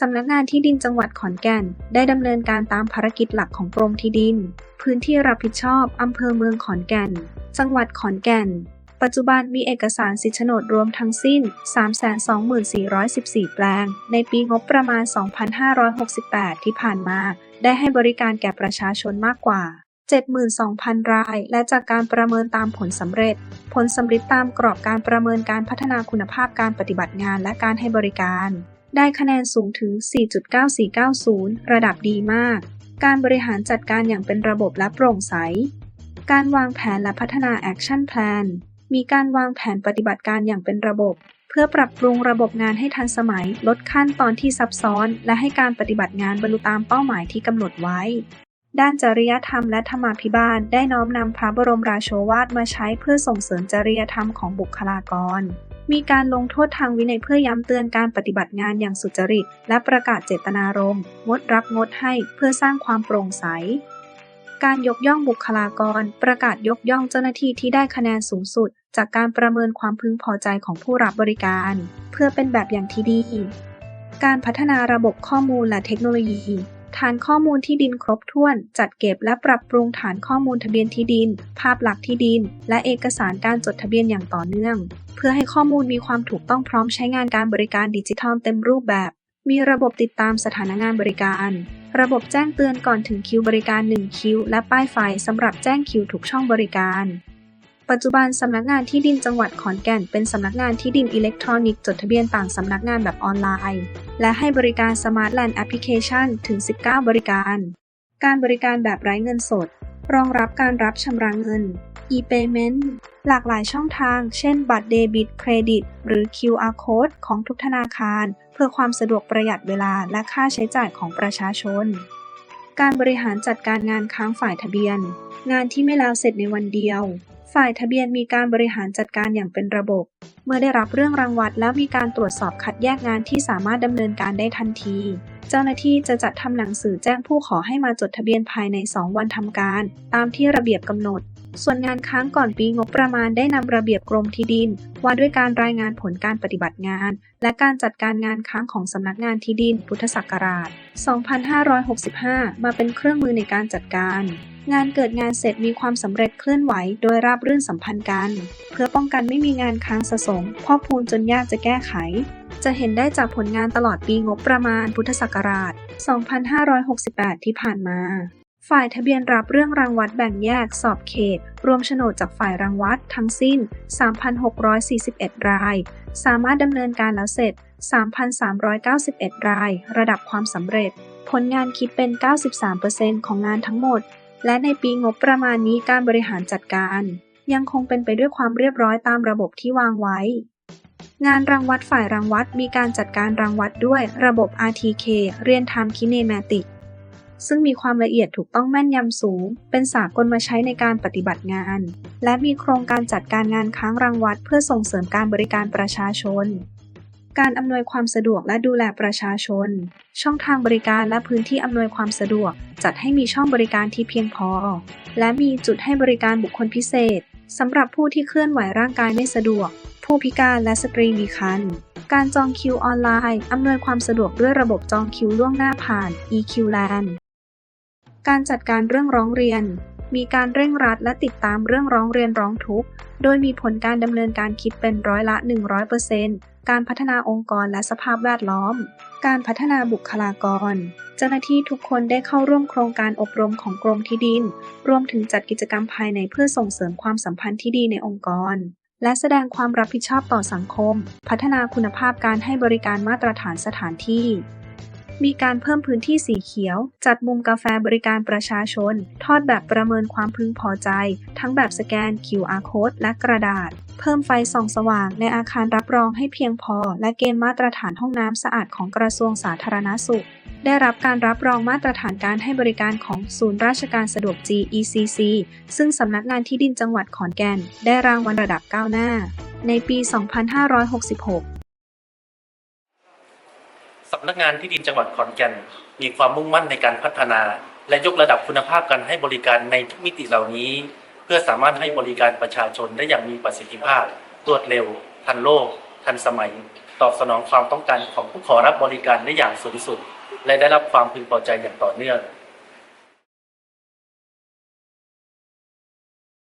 สำนักงานที่ดินจังหวัดขอนแก่น ได้ดำเนินการตามภารกิจหลักของกรมที่ดิน พื้นที่รับผิดชอบอำเภอเมืองขอนแก่น จังหวัดขอนแก่น ปัจจุบันมีเอกสารสิทธิโฉนดรวมทั้งสิ้น 324,414 แปลง ในปีงบประมาณ 2568 ที่ผ่านมา ได้ให้บริการแก่ประชาชนมากกว่า 72,000 ราย และจากการประเมินตามผลสำเร็จ ผลสำลิดตามกรอบการประเมินการพัฒนาคุณภาพการปฏิบัติงานและการให้บริการ ได้คะแนนสูงถึง 4.9490 ระดับดีมาก การบริหารจัดการอย่างเป็นระบบและโปร่งใส การวางแผนและพัฒนา Action Plan มีการวางแผนปฏิบัติการอย่างเป็นระบบ เพื่อปรับปรุงระบบงานให้ทันสมัย ลดขั้นตอนที่ซับซ้อน และให้การปฏิบัติงานบรรลุตามเป้าหมายที่กำหนดไว้ ด้านจริยธรรมและธรรมาภิบาลได้น้อมนำพระบรมราโชวาทมาใช้เพื่อส่งเสริมจริยธรรมของบุคลากร มีการลงโทษทางวินัยเพื่อย้ำเตือนการปฏิบัติงานอย่างสุจริต และประกาศเจตนารมณ์งดรับงดให้เพื่อสร้างความโปร่งใส การยกย่องบุคลากร ประกาศยกย่องเจ้าหน้าที่ที่ได้คะแนนสูงสุด จากการประเมินความพึงพอใจของผู้รับบริการ เพื่อเป็นแบบอย่างที่ดี การพัฒนาระบบข้อมูลและเทคโนโลยี ฐานข้อมูลที่ดินครบถ้วน จัดเก็บและปรับปรุงฐานข้อมูลทะเบียนที่ดิน ภาพหลักที่ดิน และเอกสารการจดทะเบียนอย่างต่อเนื่อง เพื่อให้ข้อมูลมีความถูกต้องพร้อมใช้งานการบริการดิจิทัลเต็มรูปแบบ มีระบบติดตามสถานะงานบริการ ระบบแจ้งเตือนก่อนถึงคิวบริการ 1 คิว และป้ายไฟสำหรับแจ้งคิวทุกช่องบริการปัจจุบันสำนักงานที่ดินจังหวัดขอนแก่น เป็นสำนักงานที่ดินอิเล็กทรอนิกส์จดทะเบียนต่างสำนักงานแบบออนไลน์ และให้บริการ Smart Land Application ถึง 19 บริการ การบริการแบบไร้เงินสด รองรับการรับชำระเงิน e-payment หลากหลายช่องทาง เช่น บัตรเดบิต เครดิต หรือ QR code ของทุกธนาคาร เพื่อความสะดวกประหยัดเวลาและค่าใช้จ่ายของประชาชน การบริหารจัดการงานค้างฝ่ายทะเบียน งานที่ไม่แล้วเสร็จในวันเดียว ฝ่ายทะเบียนมีการบริหารจัดการอย่างเป็นระบบ เมื่อได้รับเรื่องรางวัลแล้วมีการตรวจสอบคัดแยกงานที่สามารถดำเนินการได้ทันที เจ้าหน้าที่จะจัดทำหนังสือแจ้งผู้ขอให้มาจดทะเบียนภายใน 2 วันทำการ ตามที่ระเบียบกำหนด ส่วนงานค้างก่อนปีงบประมาณได้นำระเบียบกรมที่ดิน ว่าด้วยการรายงานผลการปฏิบัติงาน และการจัดการงานค้างของสำนักงานที่ดิน พุทธศักราช 2565 มาเป็นเครื่องมือในการจัดการ งานเกิดงานเสร็จมีความสำเร็จเคลื่อนไหว โดยราบรื่นสัมพันธ์กัน เพื่อป้องกันไม่มีงานค้างสะสมพอกพูนจนยากจะแก้ไข จะเห็นได้จากผลงานตลอดปีงบประมาณพุทธศักราช 2568 ที่ผ่านมา ฝ่ายทะเบียนรับเรื่องรางวัลแบ่งแยกสอบเขต รวมโฉนดจากฝ่ายรางวัลทั้งสิ้น 3,641 ราย สามารถดำเนินการแล้วเสร็จ 3,391 ราย ระดับความสำเร็จ ผลงานคิดเป็น 93%ของงานทั้งหมด และในปีงบประมาณนี้การบริหารจัดการ ยังคงเป็นไปด้วยความเรียบร้อยตามระบบที่วางไว้ งานรังวัดฝ่ายรังวัดมีการจัดการรังวัดด้วยระบบ RTK เรียน Time Kinematic ซึ่งมีความละเอียดถูกต้องแม่นยำสูง เป็นสากลมาใช้ในการปฏิบัติงาน และมีโครงการจัดการงานค้างรังวัดเพื่อส่งเสริมการบริการประชาชน การอำนวยความสะดวกและดูแลประชาชน ช่องทางบริการและพื้นที่อำนวยความสะดวก จัดให้มีช่องบริการที่เพียงพอ และมีจุดให้บริการบุคคลพิเศษสำหรับผู้ที่เคลื่อนไหวร่างกายไม่สะดวก ผู้พิการและสตรีมีครรภ์การจองคิวออนไลน์อำนวยความสะดวกด้วยระบบจองคิวล่วงหน้าผ่าน eQland การจัดการเรื่องร้องเรียน มีการเร่งรัดและติดตามเรื่องร้องเรียนร้องทุกข์ โดยมีผลการดำเนินการคิดเป็นร้อยละ 100%การพัฒนาองค์กรและสภาพแวดล้อม การพัฒนาบุคลากร เจ้าหน้าที่ทุกคนได้เข้าร่วมโครงการอบรมของกรมที่ดิน รวมถึงจัดกิจกรรมภายในเพื่อส่งเสริมความสัมพันธ์ที่ดีในองค์กร และแสดงความรับผิดชอบต่อสังคม พัฒนาคุณภาพการให้บริการมาตรฐานสถานที่ มีการเพิ่มพื้นที่สีเขียว จัดมุมกาแฟบริการประชาชน ทอดแบบประเมินความพึงพอใจ ทั้งแบบสแกน QR code และกระดาษ เพิ่มไฟส่องสว่างในอาคารรับรองให้เพียงพอ และเกณฑ์มาตรฐานห้องน้ำสะอาดของกระทรวงสาธารณสุข ได้รับการรับรองมาตรฐานการให้บริการของศูนย์ราชการสะดวก GECC ซึ่งสำนักงานที่ดินจังหวัดขอนแก่น ได้รางวัลระดับก้าวหน้าในปี 2566 สำนักงานที่ดินจังหวัดขอนแก่น มีความมุ่งมั่นในการพัฒนา และยกระดับคุณภาพการให้บริการในทุกมิติเหล่านี้ เพื่อสามารถให้บริการประชาชนได้อย่างมีประสิทธิภาพ รวดเร็ว ทันโลก ทันสมัย ตอบสนองความต้องการของผู้ขอรับบริการได้อย่างสูงสุด และได้รับความพึงพอใจอย่างต่อเนื่อง